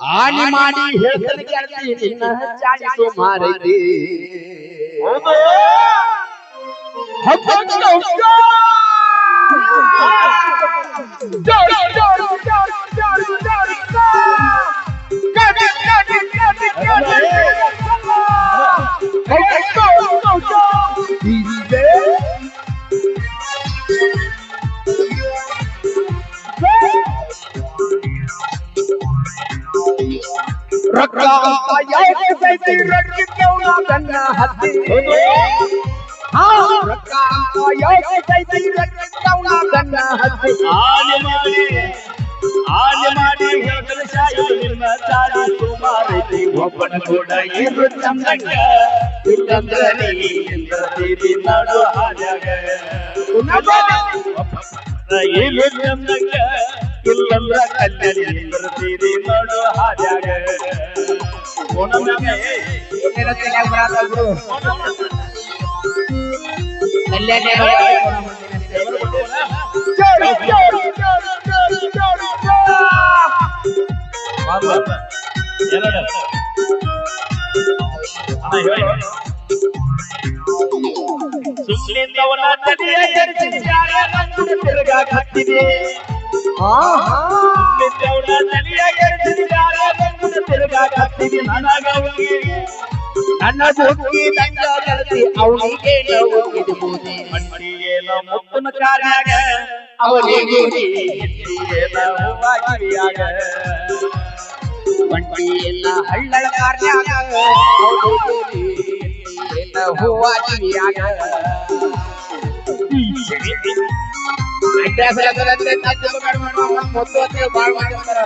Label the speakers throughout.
Speaker 1: ಆನಿ ಮಾಡಿ ಹೇಳ್ತಾನೆ ಕೇಳ್ತಿ ನಿನ್ನ ಚಾಡಿ ಸುಮಾರೈತಿ
Speaker 2: ಹೌದು
Speaker 1: ಹಬ್ಬದ ಹಬ್ಬ! ರೊಕ್ಕ ಅಂತ ಯಾಕೆ ಸೈತಿ ರೊಕ್ಕಿದ್ದವ್ನ ಬೆನ್ನ ಹತ್ತಿ ರೊಕ್ಕ ಅಂತ ಯಾಕೆ ಸೈತಿ ರೊಕ್ಕಿದ್ದವ್ನ ಹತ್ತಿ
Speaker 2: ಆನೆ ಮಾಡಿ ಹಾನಿ ಮಾಡಿ ಹೇಳ್ತಾನೆ ಶಾಯಿ ನಿಮ್ಮ ತಾರಿ ಸುಮಾರೈತಿ ಒಬ್ಬನ ಕೂಡ ಇರು ಚಂದಂಗ ಇಲ್ಲಂದ್ರ ನೀ ಇಂದ್ರದೇವಿ ನಾಡು ಹಾಜಾಗ ಚಂದಂಗ ಇಲ್ಲಂದ್ರ ಕಲ್ಯಾಣಿ ಇಂದ್ರದೇವಿ ನಾಡು ಹಾಜಾಗ ಸುಮ್ಮನಿದ್ದವನ ತಲೆಯ ಎತ್ತಿ ಯಾರ ನಂದು ತಿರುಗಾಕತ್ತಿದೆ
Speaker 1: ಹಾ, ಹಾ.
Speaker 2: ಸುಮ್ಮನಿದ್ದವನ ತಲೆಯ ಎತ್ತಿ ಯಾರ ನಂದು ತಿರುಗಾಕತ್ತಿದೆ ನನಗವನಿಗೆ
Speaker 1: ನನ್ನ ಬುಕ್ಕಿ ನಂಗ ಗೆಳತಿ ಅವನಿಗೆ ನೋವಿದು ಬೂದಿ.
Speaker 2: ಮಣ್ಣಿಯೇನ ಮುತ್ತನ ಕಾರ್ಯಾಗ ಅವನಿಗೆ ಎತ್ತಿಯೇನ ಹೂವಾಗಿಯಾಗ
Speaker 1: ಬಂಡಿಯನ್ನ ಹಳ್ಳಳ ಕಾರ್ಯಾಗ ಅವನಿಗೆ ಎತ್ತಿಯನ್ನ ಹೂವ ಕಿವಿಯಾಗ. ಅಡ್ರೆಸ್ ಅದರಂತೆ ತದ್ದು ಕಡಿಮೆ ಮಾಡೋ ಒಂದು ಮುದ್ದು ಅಂತ ಬಾಳ್ ಮಾಡ್ತಾರೆ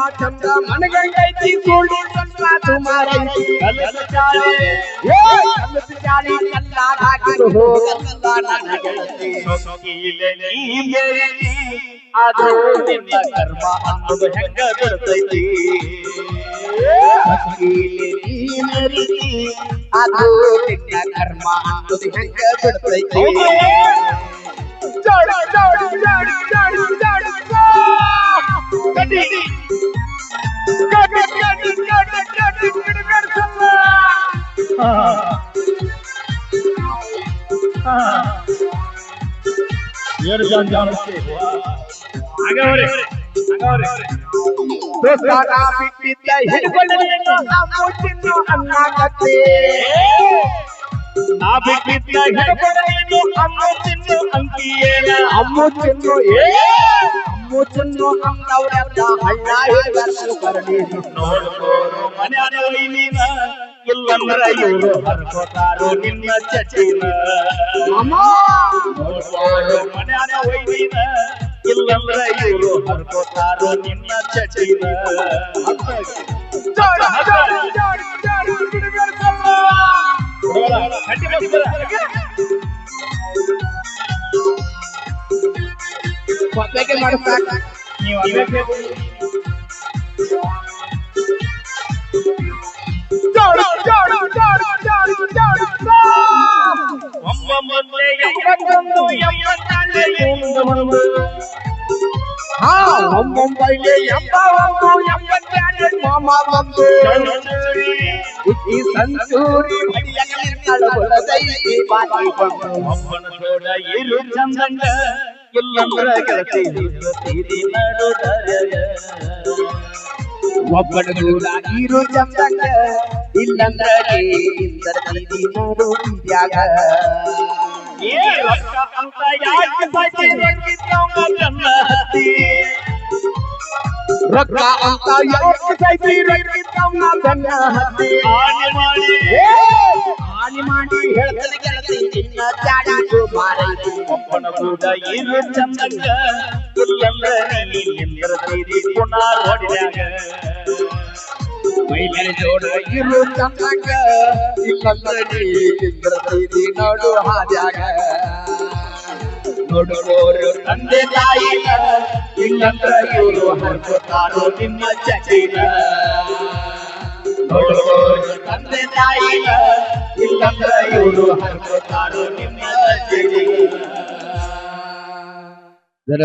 Speaker 2: ಚಂದ
Speaker 1: ಮನಗಂಡೈತಿ ಸುಳ್ಳು ಚಂದ ಸುಮಾರೈತಿ
Speaker 2: ಕಲಸ ಚಾಲೆ
Speaker 1: ಏ ಕಲ್ಲದ ಜಾಲಿ ಕಲ್ಲಾಗ ಹಾಕಿದು ಹೋಗಲ್ಲ ನನ್ನ ಗೆಳತಿ.
Speaker 2: ಸೊಕ್ಕಿಲೆ ನೀ ಬೆರೆತಿ ಆದ್ರೂ ನಿನ್ನ ಕರ್ಮ ಅನ್ನೋದು ಹೆಂಗ ಬಿಡ್ತೈತಿ
Speaker 1: ಸಖೀಲಿ ನೀನ ರೀತಿ ಅದು ನಿನ್ನ ಕರ್ಮ ಅನ್ನೋದು ಹೆಂಗ ಬಿಡ್ತೈತಿ ಜಾಡಿ, ಜಾಡಿ, ಜಾಡಿ, ಜಾಡಿ, ಜಾಡಿ, ಜಾ.
Speaker 2: ಏನು ಜಾಣಕ್ಕೆ ಆಗವರೆ ಆಗವರೆ
Speaker 1: ದೋಸ್ತಾನ ಬಿಟ್ಟಿದ್ದ ಹಿಡ್ಕೊಳ್ಳೇನು ನಾವು ತಿನ್ನು ಅನ್ನಕತ್ತೆ.
Speaker 2: ನಾ ಬಿಟ್ಟಿದ್ದ ಹಿಡ್ಕೊಂಡೇನು ಅಮ್ಮ ತಿನ್ನು ಅಂತೀಯೇನ
Speaker 1: ಅಮ್ಮು ತಿನ್ನು ಏ ಅಮ್ಮು ತಿನ್ನು ಅಂದವ್ರೆಲ್ಲ ಹಳ್ಳ ಹಿಡ್ಕೊಂಡು ಬರಲಿ
Speaker 2: ನೋಡ್ಕೋರು ಮನ್ಯಾನ ಒಯ್ನೀನ ಇಲ್ಲಂದ್ರ ಇವರು ಹರ್ಕೋತಾರೋ ನಿನ್ನ ಚಟಿನ
Speaker 1: ಅಮ್ಮ
Speaker 2: ನೋಡ್ಕೋರು ಮನ್ಯಾನ ಒಯ್ನೀನ ಇಲ್ಲಂದ್ರ ಇವರು ಹರ್ಕೋತಾರೋ ನಿನ್ನ ಚಟಿನ
Speaker 1: ಜಾಡಿ, ಜಾಡಿ, ಗಿಡಗಡ್ಸಲ್ಲ.
Speaker 2: ಕಟ್ಟಿ ಬರ್ತೀರ
Speaker 1: ಒಬ್ಬಾಕೆ ಮಾಡಿಸ್ತಾಕ.
Speaker 2: ನೀವು
Speaker 1: ಮುಂಬೈಲಿ ಎಂಬ
Speaker 2: ಜೋಡ ಇರು ಚಂದಂಗ ಇಲ್ಲಂದ್ರ ನಡುದರಗ
Speaker 1: ಒಬ್ಬನ ಇರು ಚಂದಂಗ.
Speaker 2: ರೊಕ್ಕ ಅಂತ ಯಾಕೆ
Speaker 1: ಸೈತಿ ರೊಕ್ಕಿದ್ದವ್ನ ಬೆನ್ನ ಹತ್ತಿ
Speaker 2: ಹಾನಿ ಮಾಡಿ ಇರು ಚಂದಂಗ
Speaker 1: ಇಲ್ಲಂದ್ರ ನೀ ನೋಡು ಹಾದ್ಯಾಗ.
Speaker 2: ನೋಡುವವರು ತಂದೆ ತಾಯಿ ಇಲ್ಲಂದ್ರ ಇವರು ಹರ್ಕೋತಾರೋ ನಿಮ್ಮ ಚಟಿನ ನೋಡುವವರು ತಂದೆ ತಾಯಿ ಇಲ್ಲಂದ್ರ ಇವರು ಹರ್ಕೋತಾರೋ ನಿಮ್ಮ